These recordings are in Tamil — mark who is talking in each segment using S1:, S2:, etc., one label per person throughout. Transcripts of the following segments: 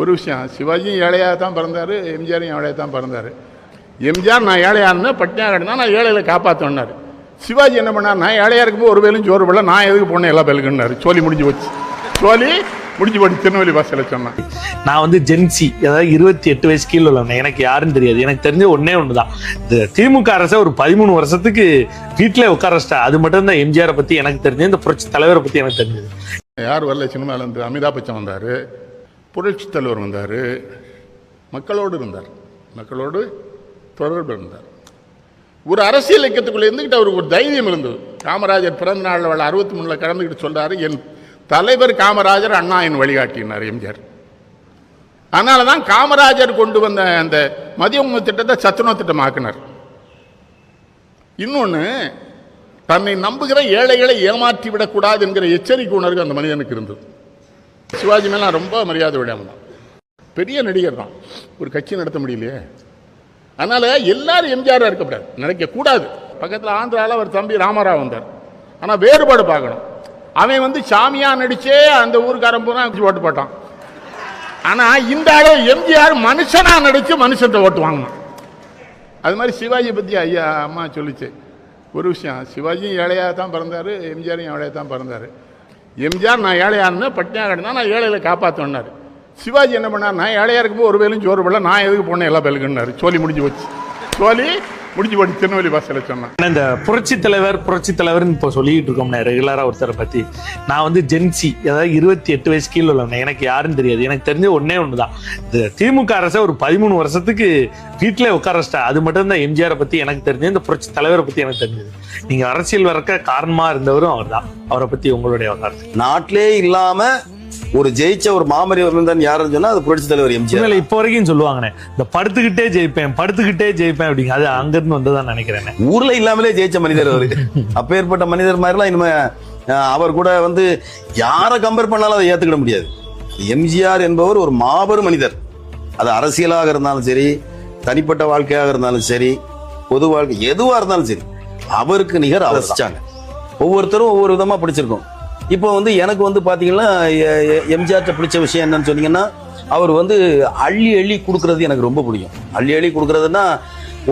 S1: ஒரு விஷயம். சிவாஜியும் ஏழையாக தான் பிறந்தார் எம்ஜிஆரும் ஏழையாக தான் பிறந்தார். எம்ஜிஆர் நான் ஏழையாக இருந்தேன் பட்டினியாக கிடந்தா நான் ஏழைகளை காப்பாற்றோன்னாரு சிவாஜி என்ன பண்ணார் நான் ஏழையாக இருக்கும்போது ஒரு வேலும் சோறு போடல நான் எதுக்கு போனேன் எல்லா பேலுக்குன்னாரு சோலி முடிஞ்சு போச்சு. சோலி முடிஞ்சு போச்சு திருநெல்வேலி பாசையில் சொன்னேன்
S2: நான் வந்து ஜென்சி அதாவது இருபத்தி எட்டு வயசு கீழே உள்ளவன். எனக்கு யாருன்னு தெரியாது. எனக்கு தெரிஞ்ச ஒன்னே ஒண்ணுதான். இந்த திமுக அரசை ஒரு பதிமூணு வருஷத்துக்கு வீட்டிலே உட்கார வச்சிட்டா அது மட்டும் தான் எம்ஜிஆரை பத்தி எனக்கு தெரிஞ்சது இந்த புரட்சி தலைவரை பத்தி எனக்கு தெரிஞ்சது.
S1: யார் வரல சினிமாவில் இருந்து? அமிதாப் பச்சன் வந்தார். புரட்சி தலைவர் வந்தார். மக்களோடு இருந்தார். மக்களோடு தொடர்பு இருந்தார். ஒரு அரசியல் இயக்கத்துக்குள்ளே இருந்துக்கிட்டு அவருக்கு ஒரு தைரியம் இருந்தது. காமராஜர் பிறந்த நாளில் அவள் அறுபத்தி மூணில் கலந்துக்கிட்டு சொல்கிறார் என் தலைவர் காமராஜர் அண்ணா என் வழிகாட்டினார் எம்ஜிஆர். அதனால தான் காமராஜர் கொண்டு வந்த அந்த மதிய உணவு திட்டத்தை சத்துணவு திட்டமாக்கினார். இன்னொன்று தன்னை நம்புகிற ஏழைகளை ஏமாற்றி விடக்கூடாது என்கிற எச்சரிக்கை உணர்வு அந்த மனிதனுக்கு இருந்தது. சிவாஜி மேலே நான் ரொம்ப மரியாதை விடாமல் தான். பெரிய நடிகர் தான். ஒரு கட்சி நடத்த முடியலையே. அதனால் எல்லாரும் எம்ஜிஆராக இருக்கக்கூடாது நினைக்கக்கூடாது பக்கத்தில் ஆந்திராவில் அவர் தம்பி ராமராவ் வந்தார். ஆனால் வேறுபாடு பார்க்கணும். அவன் வந்து சாமியாக நடித்தே அந்த ஊருக்காரன் பூரா ஓட்டு போட்டான். ஆனால் இந்த ஆளு எம்ஜிஆர் மனுஷனாக நடித்து மனுஷன்கிட்ட ஓட்டு வாங்கினான். அது மாதிரி சிவாஜி பற்றி ஐயா அம்மா சொல்லிச்சு. ஒரு விஷயம். சிவாஜியும் ஏழையாக தான் பிறந்தார் எம்ஜிஆரையும் ஏழையாக தான் பிறந்தார். எம்ஜிஆர் நான் ஏழையாக இருந்தேன் பட்டினியாக கிடந்தா நான் ஏழையில் காப்பாற்றோன்னாரு சிவாஜி என்ன பண்ணார் நான் ஏழையாக இருக்கும்போது ஒரு வேலையும் சோறு போடல நான் எதுக்கு போனேன் எல்லா பேருக்குன்னாரு சோலி முடிஞ்சு போச்சு. சோலி முடிஞ்சு போச்சு திருநெல்வேலி பாசையில் சொன்னேன்.
S2: இந்த புரட்சி தலைவர் புரட்சி தலைவர்னு இப்போ சொல்லிட்டு இருக்கோம்னே ரெகுலரா ஒருத்தரை பத்தி. நான் வந்து ஜென்சி அதாவது இருபத்தி எட்டு வயசு கீழே உள்ளவன் எனக்கு யாருன்னு தெரியாது. எனக்கு தெரிஞ்ச ஒன்னே ஒண்ணுதான். இந்த திமுக அரசை ஒரு பதிமூணு வருஷத்துக்கு வீட்டிலே உட்கார வச்சிட்டா. அது மட்டும் தான் எம்ஜிஆரை பத்தி எனக்கு தெரிஞ்சது. இந்த புரட்சி தலைவரை பத்தி எனக்கு தெரிஞ்சது. நீங்க அரசியல் வரக்க காரணமா இருந்தவரும் அவர்தான். அவரை பத்தி உங்களுடைய வரலாறு.
S3: நாட்டிலே இல்லாம ஒரு ஜெயிச்ச ஒரு மாமனிதர் தான் யாருன்னு சொன்னா அது புரட்சி தலைவர் எம்ஜிஆர்.
S2: உண்மையில இப்போ வரைக்கும் சொல்லுவாங்கண்ணே. இந்த படுத்துக்கிட்டே ஜெயிப்பேன் படுத்துக்கிட்டே ஜெயிப்பேன் அப்படிங்க அது அங்கிருந்து வந்ததான் நினைக்கிறேன்
S3: ஊர்ல இல்லாமலே ஜெயிச்ச மனிதர் அவரு. அப்பேற்பட்ட மனிதர் மாதிரிலாம் இனிமே அவர் கூட வந்து யாரை கம்பேர் பண்ணாலும் அதை ஏத்துக்கிட முடியாது. எம்ஜிஆர் என்பவர் ஒரு மாபெரும் மனிதர். அது அரசியலாக இருந்தாலும் சரி தனிப்பட்ட வாழ்க்கையாக இருந்தாலும் சரி பொது வாழ்க்கை எதுவா இருந்தாலும் சரி அவருக்கு நிகர் அவர் ரசிச்சாங்க. ஒவ்வொருத்தரும் ஒவ்வொரு விதமா பிடிச்சிருக்கும். இப்போ வந்து எனக்கு வந்து பார்த்தீங்கன்னா எம்ஜிஆர்ட்ட பிடிச்ச விஷயம் என்னன்னு சொன்னீங்கன்னா அவர் வந்து அள்ளி அள்ளி கொடுக்கறது எனக்கு ரொம்ப பிடிக்கும். அள்ளி அள்ளி கொடுக்கறதுன்னா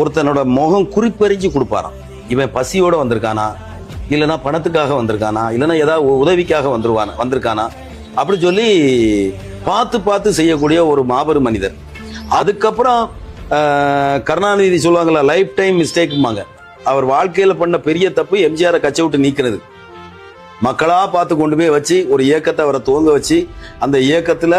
S3: ஒருத்தனோட முகம் குறிப்பறிஞ்சு கொடுப்பாராம். இவன் பசியோடு வந்திருக்கானா? இல்லைன்னா பணத்துக்காக வந்திருக்கானா? இல்லைன்னா ஏதாவது உதவிக்காக வந்துருவானா வந்திருக்கானா? அப்படி சொல்லி பார்த்து பார்த்து செய்யக்கூடிய ஒரு மாபெரும் மனிதர். அதுக்கப்புறம் கருணாநிதி சொல்லுவாங்களா லைஃப் டைம் மிஸ்டேக்குமாங்க அவர் வாழ்க்கையில் பண்ண பெரிய தப்பு எம்ஜிஆரை கச்சை விட்டு நீக்கிறது. மக்களா பார்த்து கொண்டு போய் வச்சு ஒரு இயக்கத்தை அவரை துவங்க வச்சு அந்த இயக்கத்துல